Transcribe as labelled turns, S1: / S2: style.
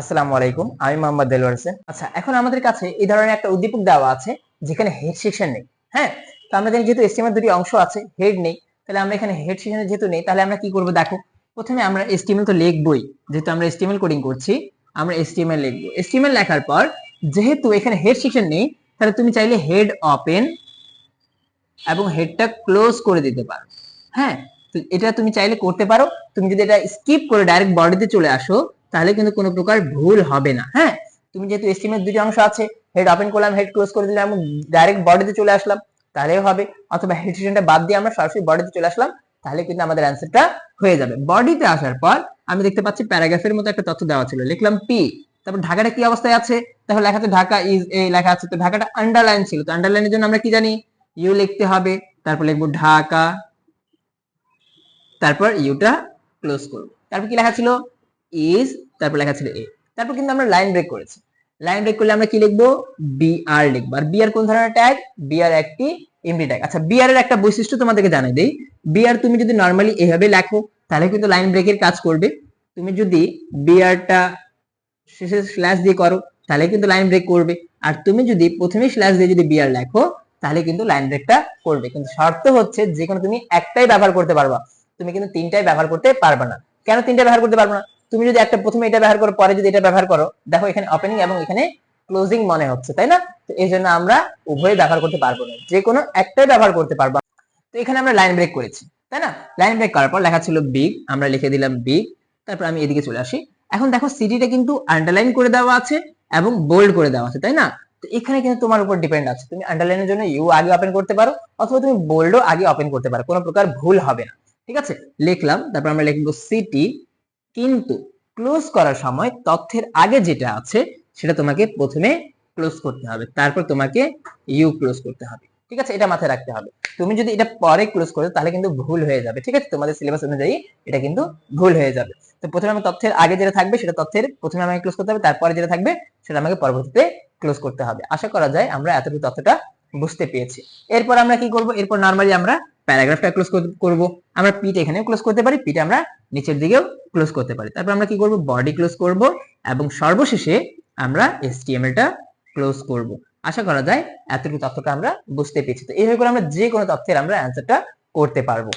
S1: আসসালামু আলাইকুম, আমি মোহাম্মদ দেলোয়ার হোসেন। আচ্ছা এখন আমাদের কাছে এই ধরনের একটা উদ্দীপক দেওয়া আছে, যেখানে হেড সেকশন নেই হ্যাঁ? তো আমরা জানি যেহেতু এস্টিমের দুটি অংশ আছে হেড নেই, তাহলে আমরা এখানে হেড সেকশনে যেহেতু নেই, তাহলে আমরা কি করব দেখো, প্রথমে আমরা এস্টিমেল তো লিখবই, যেহেতু আমরা এস্টিমেল কোডিং করছি, আমরা এস্টিমেল লিখব। এস্টিমেল লেখার পর, যেহেতু এখানে হেড সেকশন নেই, তাহলে তুমি চাইলে হেড ওপেন এবং হেডটা ক্লোজ করে দিতে পারো হ্যাঁ? তো এটা তুমি চাইলে করতে পারো, তুমি যদি এটা স্কিপ করে ডাইরেক্ট বডিতে চলে আসো তাহলে কিন্তু কোনো প্রকার ভুল হবে না হ্যাঁ? তুমি যেহেতু এস্টিমেট দুটি অংশ আছে হেড ওপেন করলাম হেড ক্লোজ করে দিলাম ডাইরেক্ট বডিতে চলে আসলাম, তাহলেও হবে। অথবা হেড বাদ দিয়ে আমরা সরাসরি বডিতে চলে আসলাম, তাহলে কিন্তু আমাদের অ্যান্সারটা হয়ে যাবে। বডিতে আসার পর আমি দেখতে পাচ্ছি প্যারাগ্রাফের মতো একটা তথ্য দেওয়া ছিল। লিখলাম পি তারপর ঢাকাটা কি অবস্থায় আছে? তাহলে লেখাতে ঢাকা ইজ এই লেখা আছে, তো ঢাকাটা আন্ডারলাইন ছিল। তো আন্ডারলাইনের জন্য আমরা কি জানি? ইউ লিখতে হবে, তারপর লিখব ঢাকা, তারপর ইউটা ক্লোজ করব। তারপর কি লেখা ছিল? ইজ তারপর লেখা ছিল এ তারপর কিন্তু আমরা লাইন ব্রেক করেছি। লাইন ব্রেক করলে আমরা কি লিখব? বিআর লিখব। আর বিআর কোন ধরনের ট্যাগ বিআর একটি এমডি ট্যাগ আচ্ছা বিআর এর একটা বৈশিষ্ট্য তোমাদেরকে জানাই দেই। বিআর তুমি যদি নরমালি এভাবে লেখো, তাহলে কিন্তু লাইন ব্রেকের কাজ করবে। তুমি যদি বিআরটা শেষে স্ল্যাশ দিয়ে করো, তাহলে কিন্তু লাইন ব্রেক করবে। আর তুমি যদি প্রথমে স্ল্যাশ দিয়ে যদি বিআর লেখো, তাহলে কিন্তু লাইন ব্রেকটা করবে। কিন্তু শর্ত হচ্ছে যে কোনো তুমি একটাই ব্যবহার করতে পারবা। তুমি কিন্তু তিনটাই ব্যবহার করতে পারবে না। কেন তিনটা ব্যবহার করতে পারবে না? তুমি যদি একটা প্রথমে এটা ব্যবহার করো, পরে যদি এটা ব্যবহার করো, দেখো এখানে ওপেনিং এবং এখানে ক্লোজিং মনে হচ্ছে, তাই না? তো এই জন্য আমরা উভয় ব্যবহার করতে পারব না। যে কোনো একটাই ব্যবহার করতে পারব। তো এখানে আমরা লাইন ব্রেক করেছি, তাই না? লাইন ব্রেক করার পর লেখা ছিল বিগ আমরা লিখে দিলাম বিগ তারপর আমি এদিকে চলে আসি। এখন দেখো সিটিটা কিন্তু আন্ডারলাইন করে দেওয়া আছে এবং বোল্ড করে দেওয়া আছে, তাই না? তো এখানে কিন্তু তোমার উপর ডিপেন্ড আছে। তুমি আন্ডারলাইনের জন্য ইউ আগে ওপেন করতে পারো, অথবা তুমি বোল্ডও আগে ওপেন করতে পারো, কোনো প্রকার ভুল হবে না। ঠিক আছে? লিখলাম, তারপর আমরা লিখব সিটি কিন্তু ক্লোজ করার সময় তথ্যের আগে যেটা আছে, সেটা তোমাকে প্রথমে ক্লোজ করতে হবে। তারপর তোমাকে ইউ ক্লোজ করতে হবে। ঠিক আছে? এটা মাথায় রাখতে হবে। তুমি যদি এটা পরে ক্লোজ করো, তাহলে কিন্তু ভুল হয়ে যাবে। ঠিক আছে? তোমাদের সিলেবাস অনুযায়ী এটা কিন্তু ভুল হয়ে যাবে। তো প্রথমে আমি তথ্যের আগে যেটা থাকবে, সেটা তথ্যের প্রথমে আমাকে ক্লোজ করতে হবে। তারপরে যেটা থাকবে, সেটা আমাকে পরবর্তীতে ক্লোজ করতে হবে। আশা করা যায় আমরা এতটুকু তথ্যটা বুঝতে পেরেছি। এরপর আমরা কি করব? এরপর নরমালি আমরা প্যারাগ্রাফটা ক্লোজ করব। আমরা পিট এখানে ক্লোজ করতে পারি পিট আমরা নিচের দিকেও ক্লোজ করতে পারি। তারপর আমরা কি করব? বডি ক্লোজ করব এবং সর্বশেষে আমরা এসটিএমএলটা ক্লোজ করব। আশা করা যায় এতটুকু তথ্যটা আমরা বুঝতে পেরেছি। তো এইভাবে করে আমরা যে কোনো তথ্যের আমরা অ্যান্সারটা করতে পারব।